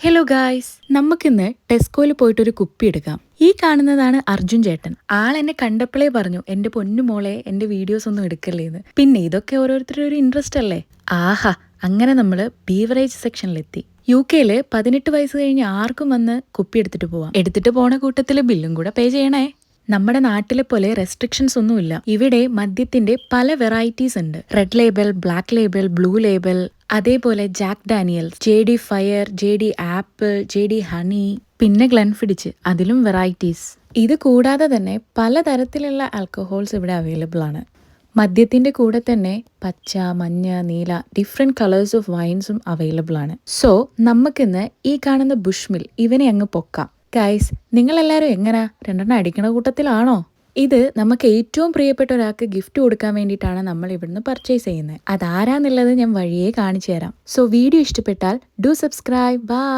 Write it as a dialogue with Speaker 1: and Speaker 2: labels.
Speaker 1: Hello guys നമുക്കിന്ന് ടെസ്കോയിൽ പോയിട്ട് ഒരു കുപ്പി എടുക്കാം. ഈ കാണുന്നതാണ് അർജുൻ ചേട്ടൻ. ആൾ എന്നെ കണ്ടപ്പോഴേ പറഞ്ഞു എന്റെ പൊന്നു മോളെ എന്റെ വീഡിയോസ് ഒന്നും എടുക്കല്ലേന്ന്. പിന്നെ ഇതൊക്കെ ഓരോരുത്തരുടെ ഒരു ഇൻട്രസ്റ്റ് അല്ലേ? ആഹാ അങ്ങനെ നമ്മൾ ബീവറേജ് സെക്ഷനിലെത്തി യു കെയിൽ പതിനെട്ട് വയസ്സ് കഴിഞ്ഞ് ആർക്കും വന്ന് കുപ്പി എടുത്തിട്ട് പോവാം. എടുത്തിട്ട് പോണ കൂട്ടത്തിൽ ബില്ലും കൂടെ പേ ചെയ്യണേ. നമ്മുടെ നാട്ടിലെ പോലെ റെസ്ട്രിക്ഷൻസ് ഒന്നുമില്ല. ഇവിടെ മദ്യത്തിന്റെ പല വെറൈറ്റീസ് ഉണ്ട്. Red label black label blue label അതേപോലെ Jack Daniel J D fire J D apple J D honey പിന്നെ ഗ്ലൻഫിഡിച്ച് അതിലും വെറൈറ്റീസ്. ഇത് കൂടാതെ തന്നെ പലതരത്തിലുള്ള ആൽക്കഹോൾസ് ഇവിടെ അവൈലബിൾ ആണ്. മദ്യത്തിന്റെ കൂടെ തന്നെ പച്ച മഞ്ഞ നീല ഡിഫറെന്റ് കളേഴ്സ് ഓഫ് വൈൻസും അവൈലബിൾ ആണ്. സോ നമുക്കിന്ന് ഈ കാണുന്ന ബുഷ്മിൽ ഇവനെ അങ്ങ് പൊക്കാം. ഗൈസ് നിങ്ങളെല്ലാവരും എങ്ങനാ? രണ്ടെണ്ണം അടിക്കണ കൂട്ടത്തിലാണോ? ഇത് നമുക്ക് ഏറ്റവും പ്രിയപ്പെട്ട ഒരാൾക്ക് ഗിഫ്റ്റ് കൊടുക്കാൻ വേണ്ടിയിട്ടാണ് നമ്മൾ ഇവിടുന്ന് പർച്ചേസ് ചെയ്യുന്നത്. അതാരാന്നുള്ളത് ഞാൻ വഴിയേ കാണിച്ചു തരാം. സോ വീഡിയോ ഇഷ്ടപ്പെട്ടാൽ ഡു സബ്സ്ക്രൈബ് ബൈ